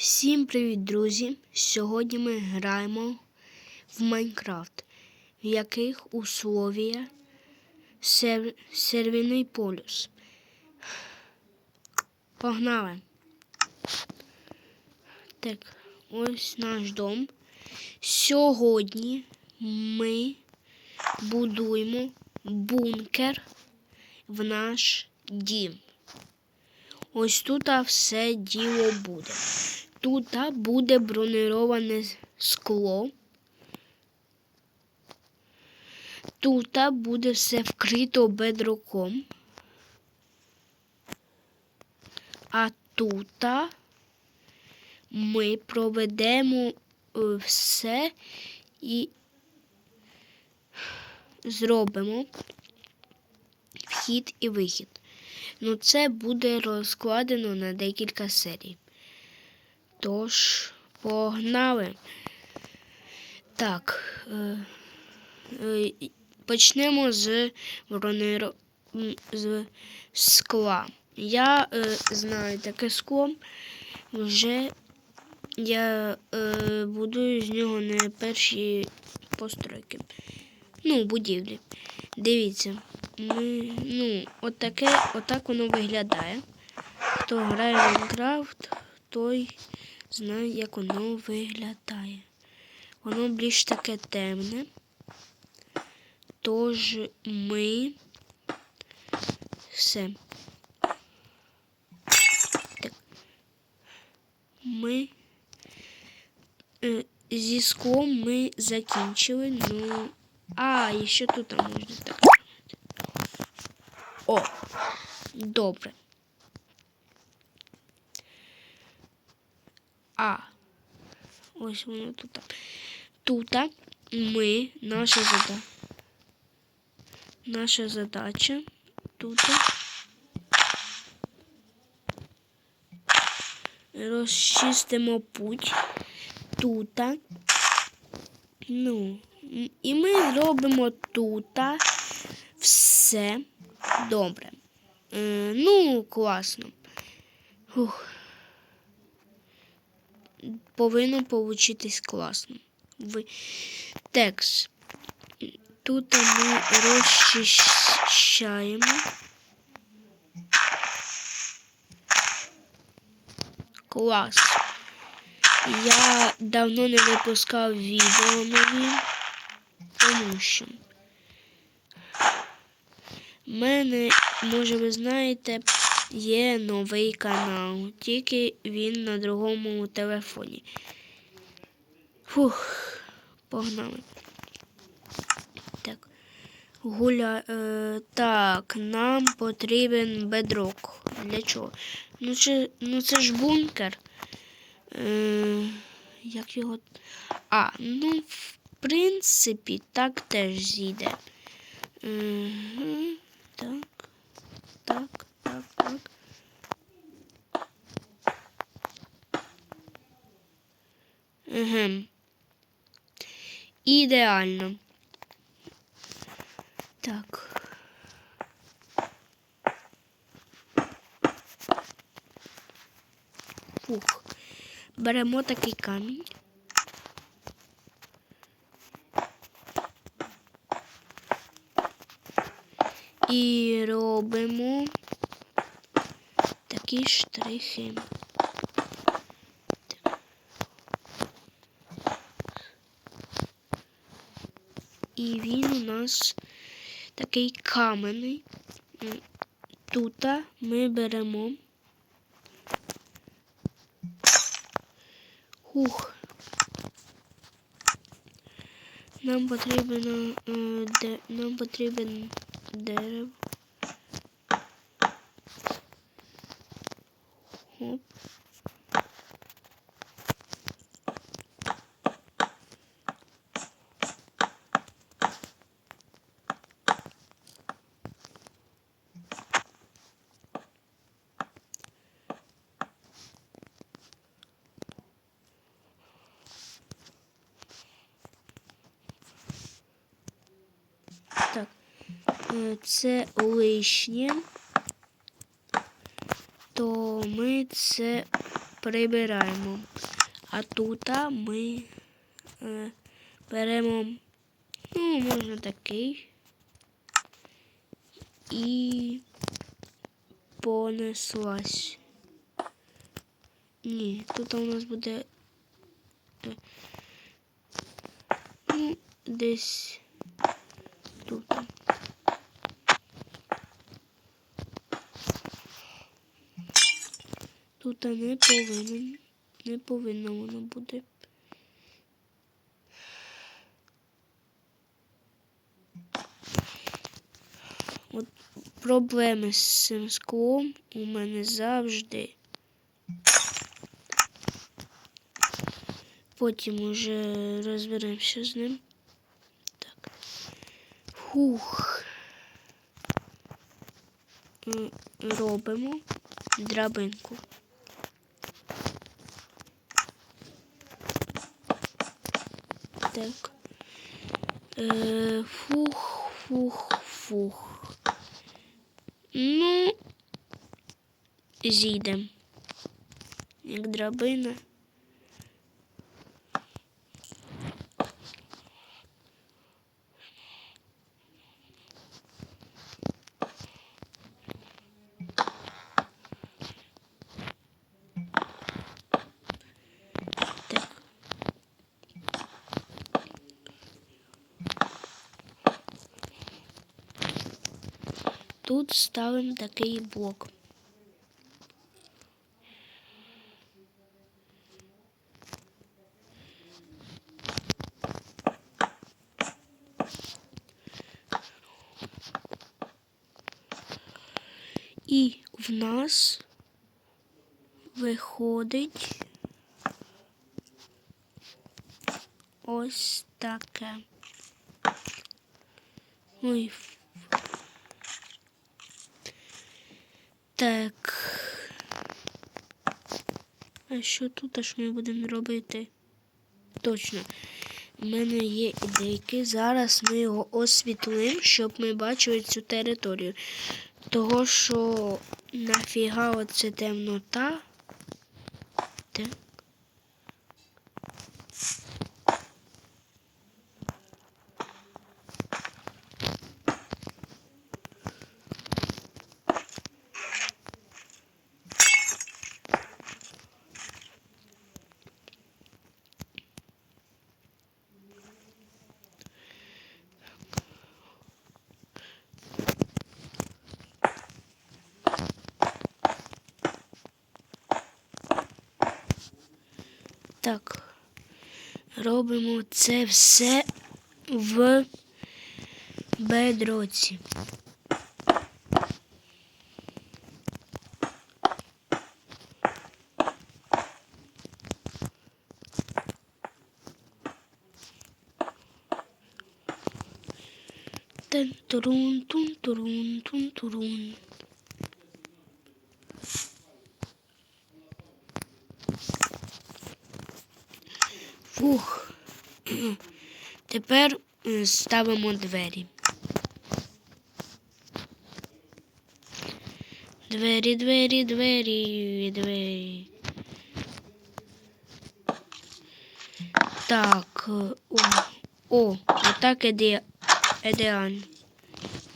Всім привіт, друзі! Сьогодні ми граємо в Майнкрафт, в яких условія сер... сервіний полюс. Погнали! Так, ось наш дом. Сьогодні ми будуємо бункер в наш дім. Ось тут все діло буде. Тут буде бронироване скло. Тут буде все вкрито бедроком. А тут ми проведемо е, все і зробимо вхід і вихід. Ну, це буде розкладено на декілька серій. Тож, погнали. Так. Е, е, почнемо з бронеро... з скла. Я е, знаю таке скло. Вже я будую з нього не перші постройки. Ну, будівлі. Дивіться. Ми, ну, от таке, отак воно виглядає. Хто грає в Майнкрафт, той знає, як воно виглядає. Воно більш таке темне. Тож ми все. Так. Ми е, зі склом ми закінчили. Ну, а, і ще тут можна так. О, добре. А. Ось воно тут. Тут ми, наша задача. Наша задача тут розчистимо путь тут. Ну, і ми зробимо тут все добре. Е, ну, класно. Фух. Повинно получитись класно. Ви... Текст. Тут ми розчищаємо. Клас. Я давно не випускав відео нові, тому що в мене, може, ви знаєте, є новий канал, тільки він на другому телефоні. Фух, погнали. Так. Гуля. Е, так, нам потрібен бедрок. Для чого? Ну, чи, ну це ж бункер. Е, як його. А, ну, в принципі, так теж зійде. Так, так, так. Угу. Ідеально. Так. Фух. Беремо такий камінь. І робимо такі штрихи. І він у нас такий каменний. Тут ми беремо. Хух. Нам потрібно е, нам потрібен дерево. Хоп. Так, е, це лишнє, то ми це прибираємо. А тут ми е, беремо, ну, можна такий. І понеслась. Ні, тут у нас буде е, ну, десь тут. Тут не повинен, не повинно воно бути. От проблеми з цим склом у мене завжди. Потім уже розберемося з ним. Так. Фух. Робимо драбинку. Так. Е, фух, фух, фух. Ну, зійдем. Як драбина. Тут ставимо такий блок. І в нас виходить ось таке. Ой. Так. А що тут аж ми будемо робити? Точно. У мене є ідейки. Зараз ми його освітлимо, щоб ми бачили цю територію. Того, що нафіга оце темнота. Так. Робимо це все в бедроці. Тун турун тун турун тун турун. Фух. Тепер е, ставимо двері. Двері, двері, двері, двері. Так. е, О, отак іде ідеально.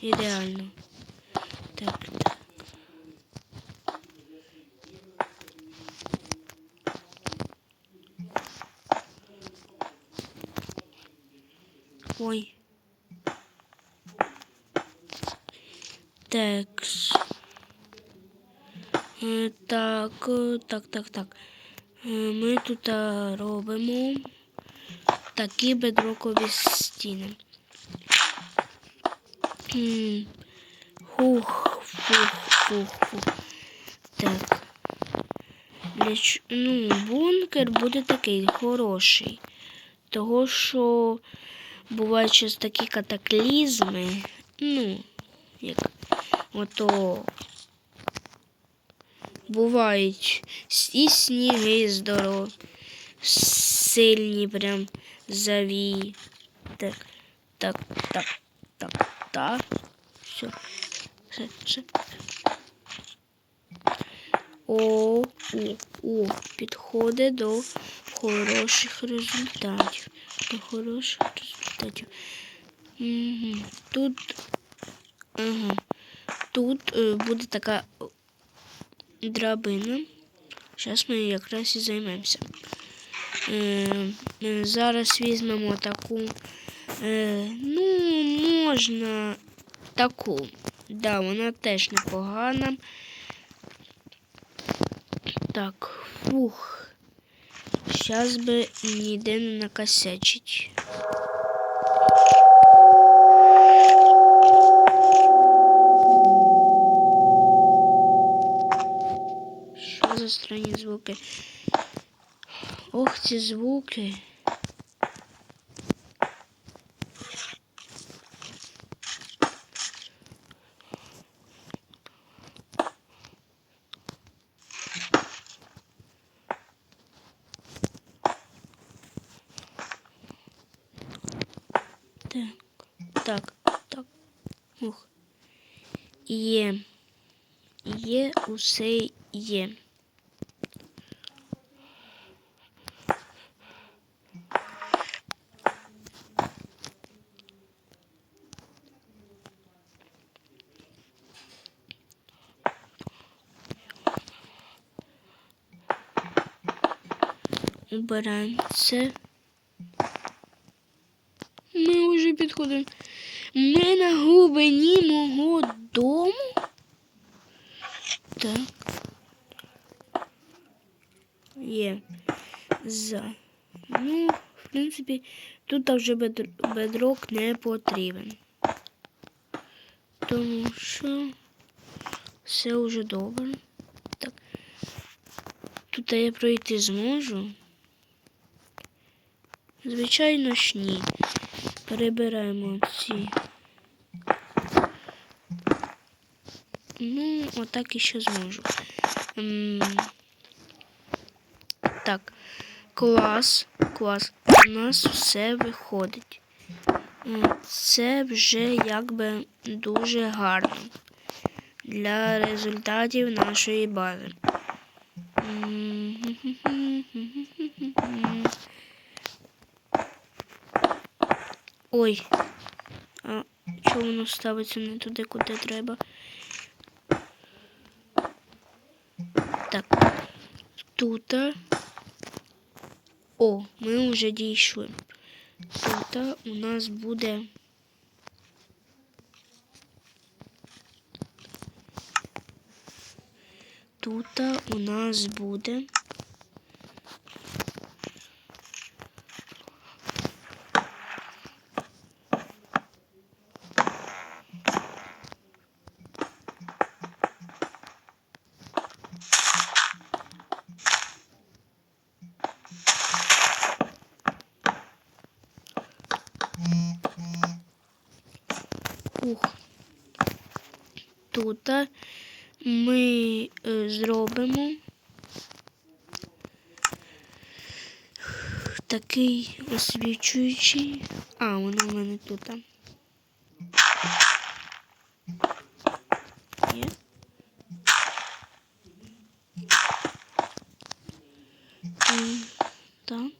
Ідеально. Так, так. Ой. Так. Е, Так, е, так, так, так. Е, Ми тут е, робимо такі бедрокові стіни. Хух, фух, фух, фух. Так. Ну, бункер буде такий хороший. Того, що бувають щось такі катаклізми. Ну, як ото бувають і сніги здорові, сильні прям завії. Так, так, так, так, так. Все. Все, все. О, о, о, підходить до хороших результатів. До хороших результатів. Угу. Тут, ага. Тут е, буде така драбина. Зараз ми якраз і займемося. Е, е, зараз візьмемо таку. Е, ну, можна таку. Да, вона теж непогана. Так, фух. Зараз би ніде не накосячить. странні звуки? Ох, ці звуки. Так, так, так. Ух. Є. Є, усе є. Убираємо це. Ми вже підходимо. Ми на глибині мого дому. Так. Є. За. Ну, в принципі, тут вже бедрок не потрібен. Тому що все вже добре. Так. Тут я пройти зможу. Звичайно ж ні. Перебираємо ці. Ну, отак і ще зможу. М, Так, клас, клас. У нас все виходить. Це вже якби дуже гарно для результатів нашої бази. М, Ой. А чому воно ставиться не туди, куди треба? Так. Тут. О, ми вже дійшли. Тут у нас буде. Тут у нас буде. Ух. Тут ми е, зробимо такий освічуючий. А, воно в мене тут. Є. Так.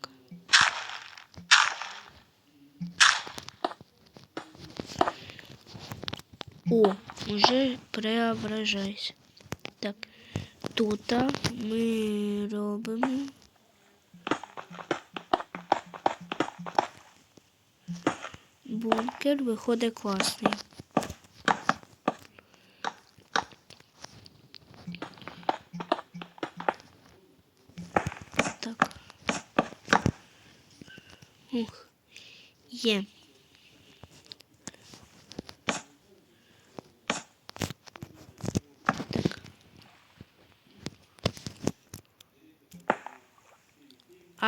О, уже преображайся. Так, тут ми робимо. Бункер виходить класний. Так. Ух. Є.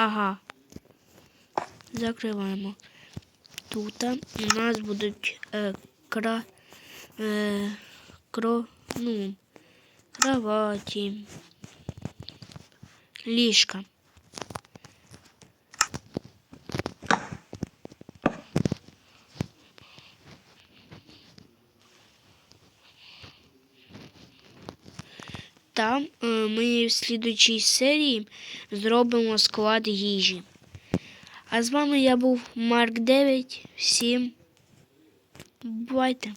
Ага. Закриваємо. Тут у нас будуть е, кра, е, кро, ну, кроваті, ліжка. Там е, ми в слідучій серії зробимо склад їжі. А з вами я був Марк 9. Всім бувайте!